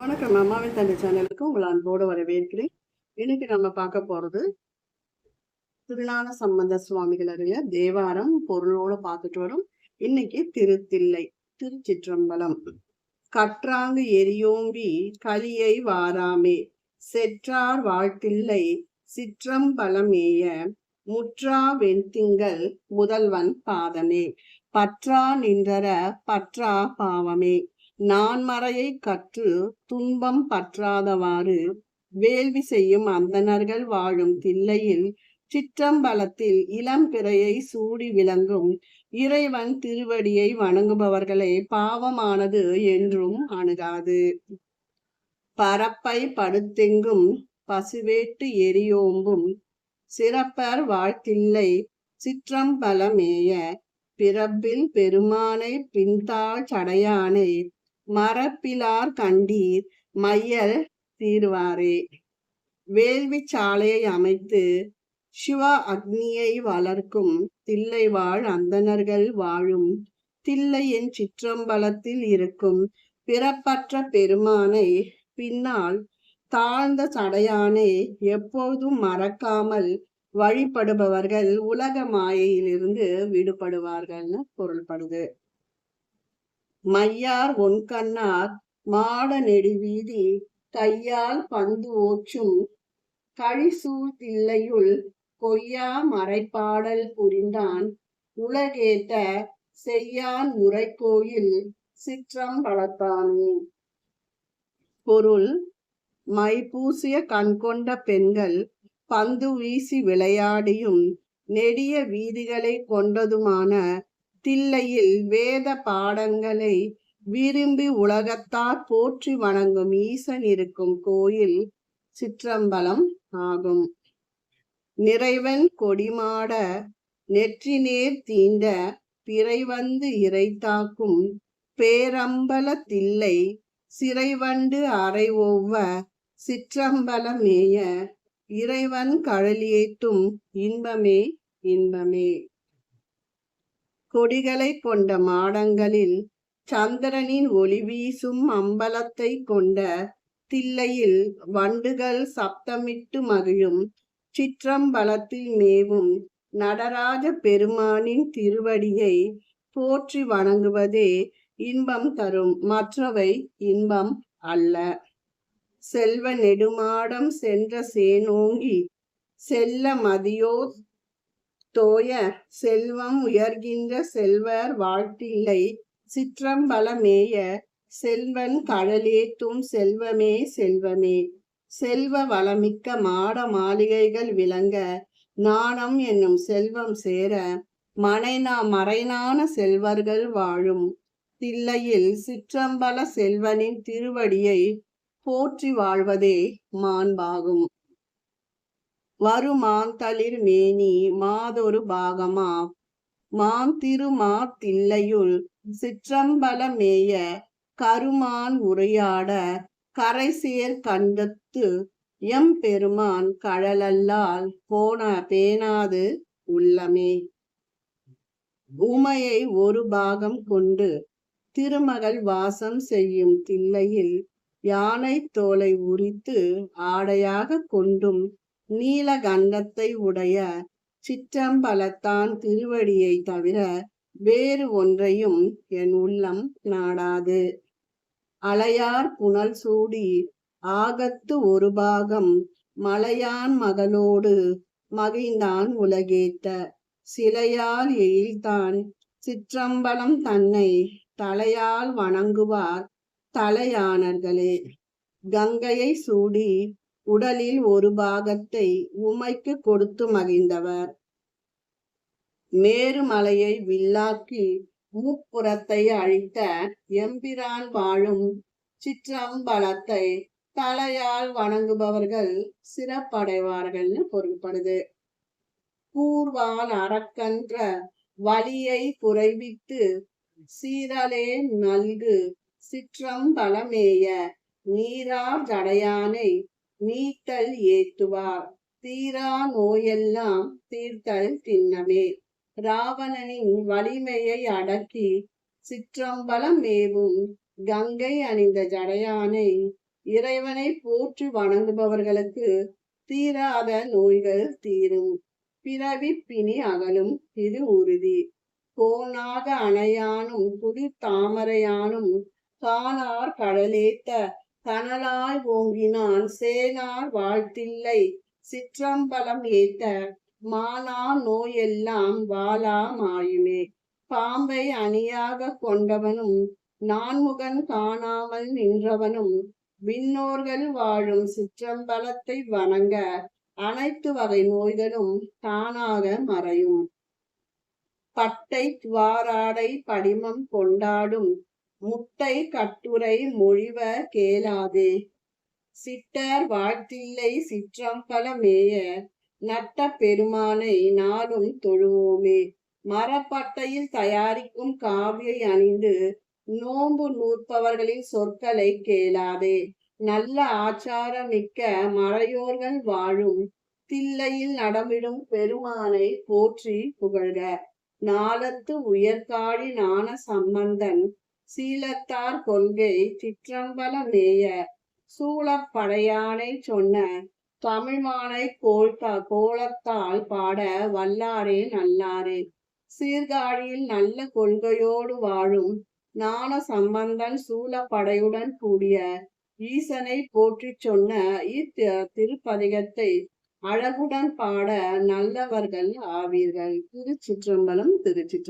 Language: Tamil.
வணக்கம் அம்மாவின் தந்தை சேனலுக்கு உங்களை அன்போடு வரவேற்கிறேன். இன்னைக்கு நம்ம பார்க்க போறது திருஞான சம்பந்த சுவாமிகள் அருகிய தேவாரம் பொருளோட பார்த்துட்டு வரும். இன்னைக்கு திருத்தில்லை திருச்சிற்றம்பலம். கற்றாங்கு எரியோம்பி கலியை வாராமே செற்றார் வாழ்த்தில்லை சிற்றம்பலமேய முற்றா வெண்திங்கள் முதல்வன் பாதமே பற்றா நின்றர பற்றா பாவமே. நான்மறையை கற்று துன்பம் பற்றாதவாறு வேள்வி செய்யும் அந்தணர்கள் வாழும் தில்லையில் சிற்றம்பலத்தில் இளம் பிறையை சூடி விளங்கும் இறைவன் திருவடியை வணங்குபவர்களே பாவமானது என்றும் அணுகாது. பரப்பை படுத்தெங்கும் பசுவேட்டு எரியோம்பும் சிறப்பர் வாழ்த்தில்லை சிற்றம்பலமேய பிறப்பில் பெருமானை பின்தாள் சடையானை மரப்பிலார் கண்டீர் மையல் தீர்வாரே வேள்வி சாலையை அமைத்து சிவ அக்னியை வளர்க்கும் தில்லை வாழ் அந்தணர்கள் வாழும் தில்லையின் சிற்றம்பலத்தில் இருக்கும் பிறப்பற்ற பெருமானை பின்னால் தாழ்ந்த சடையானை எப்போதும் மறக்காமல் வழிபடுபவர்கள் உலக மாயையிலிருந்து விடுபடுவார்கள்னு பொருள்படுது. மையார் ஒன்கண்ணார் மாட நெடுவீதி கையால் பந்து ஓச்சும் கழிசூழ்தில்லையுள் கொய்யா மறைப்பாடல் புரிந்தான். உலகேத்த செய்யான் உரைக்கோயில் சிற்றம் வளர்த்தானே. பொருள் மை பூசிய கண்கொண்ட பெண்கள் பந்து வீசி விளையாடியும் நெடிய வீதிகளை கொண்டதுமான தில்லையில் வேத பாடங்களை விரும்பி உலகத்தார் போற்றி வணங்கும் ஈசன் இருக்கும் கோயில் சிற்றம்பலம் ஆகும். நிறைவன் கொடிமாட நெற்றி நேர் தீண்ட பிறை வந்து இறைத்தாக்கும் பேரம்பல தில்லை சிறைவண்டு அறை ஒவ்வ சிற்றம்பலமேய இறைவன் கழலியேத்தும் இன்பமே இன்பமே. கொடிகளை கொண்ட மாடங்களில் சந்திரனின் ஒளி வீசும் அம்பலத்தை கொண்ட தில்லையில் வண்டுகள் சப்தமிட்டு மகிழும் சிற்றம்பலத்தில் மேவும் நடராஜ பெருமானின் திருவடியை போற்றி வணங்குவதே இன்பம் தரும். மற்றவை இன்பம் அல்ல. செல்வ நெடுமாடம் சென்ற சேனோங்கி செல்ல மதியோ தோய செல்வம் உயர்கின்ற செல்வர் வாழ்த்தில்லை. சிற்றம்பலமேய செல்வன் கடலேத்தும் செல்வமே செல்வமே. செல்வ வளமிக்க மாட மாளிகைகள் விளங்க நாணம் என்னும் செல்வம் சேர மனைனா மறைனான செல்வர்கள் வாழும். தில்லையில் சிற்றம்பல செல்வனின் திருவடியை போற்றி வாழ்வதே மாண்பாகும். வருமாந்தளிர் மேனி மாதொரு பாகமா மாந்திருமாத்தில்லையுள் திருமா தில்லையுள் சிற்றம்பலமேய கருமான் உரையாட கரைசேர் கண்டத்து எம் பெருமான் கழலல்லால் போன பேணாது உள்ளமே. உமையை ஒரு பாகம் கொண்டு திருமகள் வாசம் செய்யும் தில்லையில் யானை தோலை உரித்து ஆடையாக கொண்டும் நீலகண்டத்தை உடைய சிற்றம்பலத்தான் திருவடியை தவிர வேறு ஒன்றையும் என் உள்ளம் நாடாது. அலையார் புனல் சூடி ஆகத்து ஒரு பாகம் மலையான் மகளோடு மகிழ்ந்தான் உலகேத்த சிலையால் எயில்தான் சிற்றம்பலம் தன்னை தலையால் வணங்குவார் தலையானர்களே. கங்கையை சூடி உடலில் ஒரு பாகத்தை உமைக்கு கொடுத்து மகிழ்ந்தவர். மேருமலையை வில்லாக்கி மூப்புறத்தை அழித்த எம்பிரான் வாழும் சிற்றம்பலத்தை தலையால் வணங்குபவர்கள் சிறப்படைவார்கள்னு பொருள்படுது. கூர்வால் அறக்கன்ற வலியை குறைவித்து சீரலே நல்கு சிற்றம்பலமேய நீரார் தடையானை நீத்தல் ஏத்துவார். தீரா நோயெல்லாம் தீர்த்தல் திண்ணமே ராவணனின் வலிமையை அடக்கி சிற்றம்பலம் மேவும் கங்கை அணிந்த ஜடையானை இறைவனை போற்றி வணங்குபவர்களுக்கு தீராத நோய்கள் தீரும். பிறவி பிணி அகலும் இது உறுதி. கோனாக அணையானும் புதிர் தாமரையானும் காணார் கடலேத்த கனலாய் ஓங்கினான். சேனார் வாழ்த்தில்லை. சிற்றம்பலம் ஏத்த மானா நோயெல்லாம் வாலா மாயுமே. பாம்பை அணியாக கொண்டவனும் நான்முகன் காணாமல் நின்றவனும் விண்ணோர்கள் வாழும் சிற்றம்பலத்தை வணங்க அனைத்து வகை நோய்களும் தானாக மறையும். பட்டை துவாராடை படிமம் கொண்டாடும் முட்டை கட்டுரை மொழிவ கேளாதே. சிட்டர் வாழ்த்தில்லை சிற்றம்பல மேய நட்ட பெருமானை நாளும் தொழுவோமே. மரப்பட்டையில் தயாரிக்கும் காவியை அணிந்து நோன்பு நூற்பவர்களின் சொற்களை கேளாதே. நல்ல ஆச்சாரமிக்க மறையோர்கள் வாழும். தில்லையில் நடமிடும் பெருமானை போற்றி புகழ்க. நாளத்து உயர்காழி ஞான சம்பந்தன் சீலத்தார் கொள்கை சிற்றம்பலமேய சூழப்படையானை சொன்ன தமிழ்மானை கோழ்த்தா கோலத்தால் பாட வல்லாரே நல்லாரே. சீர்காழியில் நல்ல கொள்கையோடு வாழும் ஞான சம்பந்தன் சூழப்படையுடன் கூடிய ஈசனை போற்றிச் சொன்ன இத் திருப்பதிகத்தை அழகுடன் பாட நல்லவர்கள் ஆவீர்கள். திருச்சிற்றம்பலம் திருச்சிற்ற